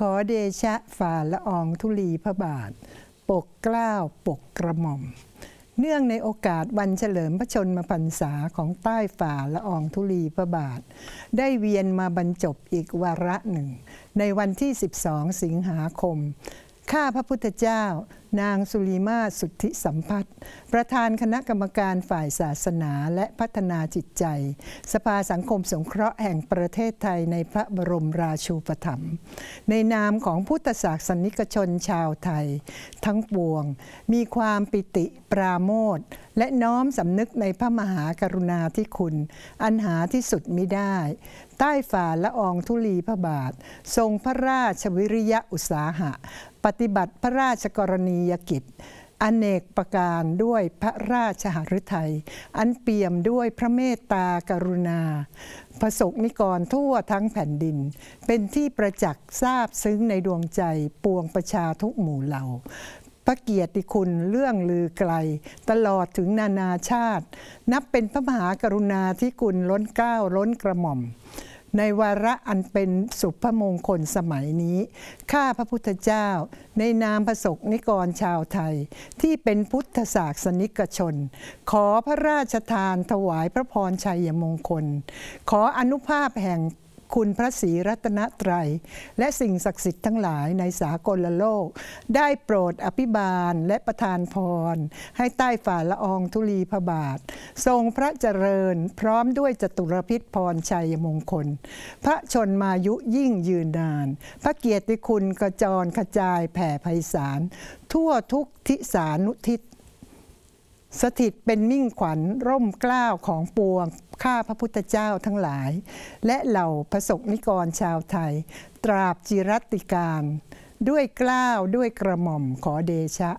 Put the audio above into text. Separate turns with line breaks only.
ขอเดชะฝ่าละอองธุลีพระบาท ปกเกล้าปกกระหม่อม เนื่องในโอกาสวันเฉลิมพระชนมพรรษาของใต้ฝ่าละอองธุลีพระบาท ได้เวียนมาบรรจบอีกวาระหนึ่ง ในวันที่ 12 สิงหาคม ข้าพระพุทธเจ้า นางสุรีมาสุทธิสัมพัฒน์ประธานคณะกรรมการฝ่ายศาสนาและพัฒนาจิตใจ สภาสังคมสงเคราะห์แห่งประเทศไทยในพระบรมราชูปถัมภ์ในนามของพุทธศาสนิกชนชาวไทย ทั้งปวง มีความปิติปราโมทและน้อมสำนึกในพระมหากรุณาธิคุณ อันหาที่สุดมิได้ ใต้ฝ่าละอองธุลีพระบาท ทรงพระราชวิริยะอุตสาหะ ปฏิบัติพระราชกรณีียกิจอเนกประการด้วยพระราชหฤทัย อันเปี่ยมด้วยพระเมตตากรุณา ประสบนิกรทั่วทั้งแผ่นดิน เป็นที่ประจักษ์ทราบซึ้งในดวงใจปวงประชาทุกหมู่เหล่า พระเกียรติคุณเรื่องลือไกล ตลอดถึงนานาชาติ นับเป็นพระมหากรุณาธิคุณล้นเกล้าล้นกระหม่อม ในวาระอันเป็นสุภมงคลสมัยนี้ ข้าพระพุทธเจ้า ในนามประสกนิกรชาวไทย ที่เป็นพุทธศาสนิกชน ขอพระราชทานถวายพระพรชัยมงคล ขออนุภาพแห่งคุณพระศรีรัตนตรัย และสิ่งศักดิ์สิทธิ์ทั้งหลายในสากลโลก ได้โปรดอภิบาลและประทานพร ให้ใต้ฝ่าละอองธุลีพระบาท ทรงพระเจริญพร้อมด้วยจตุรพิษพรชัยมงคล พระชนมายุยิ่งยืนนาน พระเกียรติคุณกระจรกระจายแผ่ไพศาล ทั่วทุกทิสานุทิศสถิตเป็นมิ่งขวัญร่มกล้าวของปวงข้าพระพุทธเจ้าทั้งหลาย และเหล่าประสบนิกรชาวไทย ตราบจิรัติการ ด้วยกล้าวด้วยกระหม่อมขอเดชะ